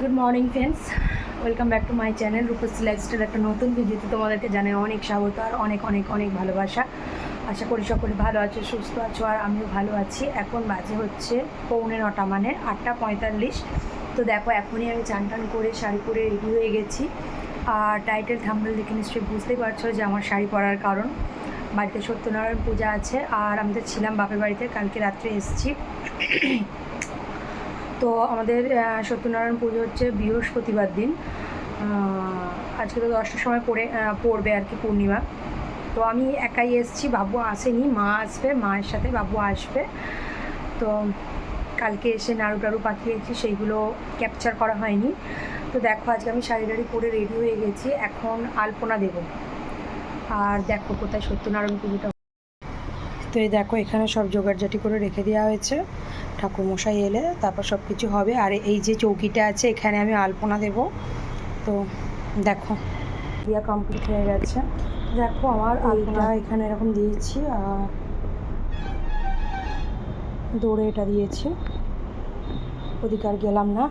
Good morning friends welcome back to my channel Rupashree lifestyle একটা নতুন ভিডিওতে তোমাদেরকে জানাই অনেক স্বাগত আর অনেক অনেক অনেক ভালোবাসা। আশা করি সকলে ভালো আছো, সুস্থ আছো, আর আমিও ভালো আছি। এখন বাজে হচ্ছে পৌনে নটা মানে আটটা পঁয়তাল্লিশ। তো দেখো, এখনই আমি চান টান করে শাড়ি পরে রেডি হয়ে গেছি। আর টাইটেল থাম্বেল দেখে নিশ্চয়ই বুঝতেই পারছ যে আমার শাড়ি পরার কারণ। বাড়িতে সত্যনারায়ণ পূজা আছে, আর আমি তো ছিলাম বাপের বাড়িতে, কালকে রাত্রে এসেছি। তো আমাদের সত্যনারায়ণ পুজো হচ্ছে বৃহস্পতিবার দিন। আজকে তো দশটার সময় পড়ে পড়বে আর কি পূর্ণিমা। তো আমি একাই এসেছি, বাবু আসেনি, মা আসবে, মায়ের সাথে বাবু আসবে। তো কালকে এসে নাড়ু টাড়ু পাঠিয়েছি সেইগুলো ক্যাপচার করা হয়নি। তো দেখো, আজকে আমি শাড়ি টাড়ি পরে রেডি হয়ে গেছি, এখন আলপনা দেব। আর দেখো কোথায় সত্যনারায়ণ পুজোটা তো এই দেখো এখানে সব জোগাড়জাটি করে রেখে দেওয়া হয়েছে। ঠাকুরমশাই এলে তারপর সব কিছু হবে। আর এই যে চৌকিটা আছে এখানে আমি আলপনা দেব। তো দেখো দিয়া কমপ্লিট হয়ে গেছে। দেখো আমার আলপনা এখানে এরকম দিয়েছি আর দৌড়ে এটা দিয়েছি। ওদিকে আর গেলাম না।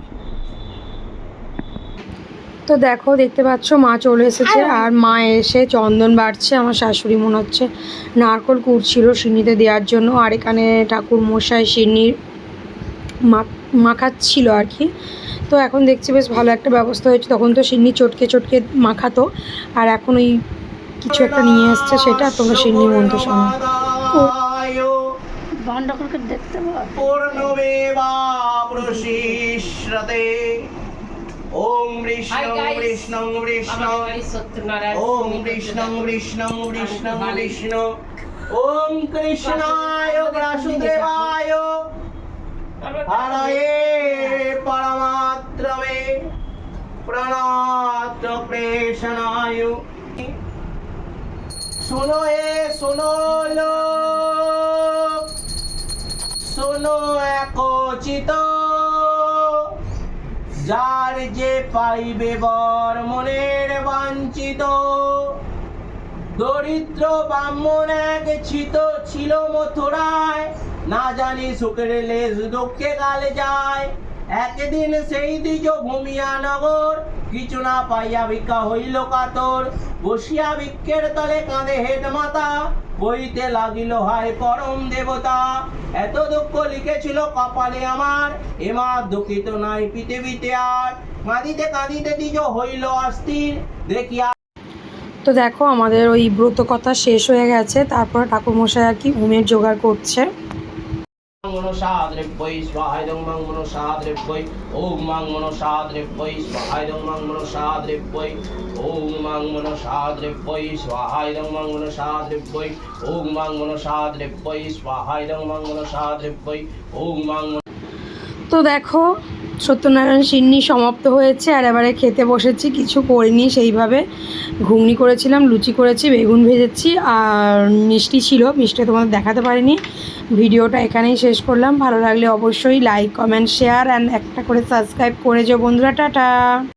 তো দেখো দেখতে পাচ্ছ মা চলে এসেছে। আর মা এসে চন্দন বাড়ছে আমার শাশুড়ি মনে হচ্ছে নারকল কুড়ছিল সিন্নিতে দেওয়ার জন্য। আর এখানে ঠাকুর মশাই সিন্নির মাখাচ্ছিল আর কি। তো এখন দেখছি বেশ ভালো একটা ব্যবস্থা হয়েছে। তখন তো সিন্নি চটকে চটকে মাখাতো। আর এখন ওই কিছু একটা নিয়ে এসছে সেটা তোমরা সিন্নি মন্ত্র শোনো। দেখতে ওম বিষ্ণু বিষ্ণু বিষ্ণু ওম বিষ্ণু বিষ্ণু বিষ্ণু বিষ্ণু ওম কৃষ্ণায় বাসুদেবায় হরয়ে পরমাত্রমে প্রণাত প্রেষণায় শোনো এ শোনো লোক শোনো একচিত যার যে পাইবে বর মনের বাঞ্ছিত। দরিদ্র ব্রাহ্মণ এক ছিত ছিল মথুরায়, না জানি সুখের লেজ দুঃখে গালে যায়। একদিন সেই দ্বিজ ভূমিয়া নগর, কিছু না পাইয়া ভিক্ষা হইল কাতর। বসিয়া বৃক্ষের তলে কাঁদে হেড মাতা, বইতে লাগিল হায় পরম দেবতা। এত দুঃখ লিখেছিল কপালে আমার, এমার দুঃখিত নাই পৃথিবীতে আর। কাঁদিতে কাঁদিতে দ্বিজ হইল অস্থির, দেখিয়া তো দেখো, আমাদের ওই ব্রত কথা শেষ হয়ে গেছে। তারপর ঠাকুরমশাই আর কি ঘুমের জোগাড় করছে। মনসাদ্রেব্বৈ স্বাহায়দং মং মনসাদ্রেব্বৈ ওম মং মনসাদ্রেব্বৈ স্বাহায়দং মং মনসাদ্রেব্বৈ ওম মং মনসাদ্রেব্বৈ স্বাহায়দং মং মনসাদ্রেব্বৈ ওম মং মনসাদ্রেব্বৈ স্বাহায়দং মং মনসাদ্রেব্বৈ ওম মাং তো দেখো সত্যনারায়ণ সিন্নি সমাপ্ত হয়েছে আর এবারে খেতে বসেছি, কিছু করিনি সেইভাবে। ঘুগনি করেছিলাম, লুচি করেছি, বেগুন ভেজেছি আর মিষ্টি ছিল মিষ্টি তোমাদের দেখাতে পারিনি। ভিডিওটা এখানেই শেষ করলাম, ভালো লাগলে অবশ্যই লাইক কমেন্ট শেয়ার অ্যান্ড একটা করে সাবস্ক্রাইব করে যাও বন্ধুরা, টাটা!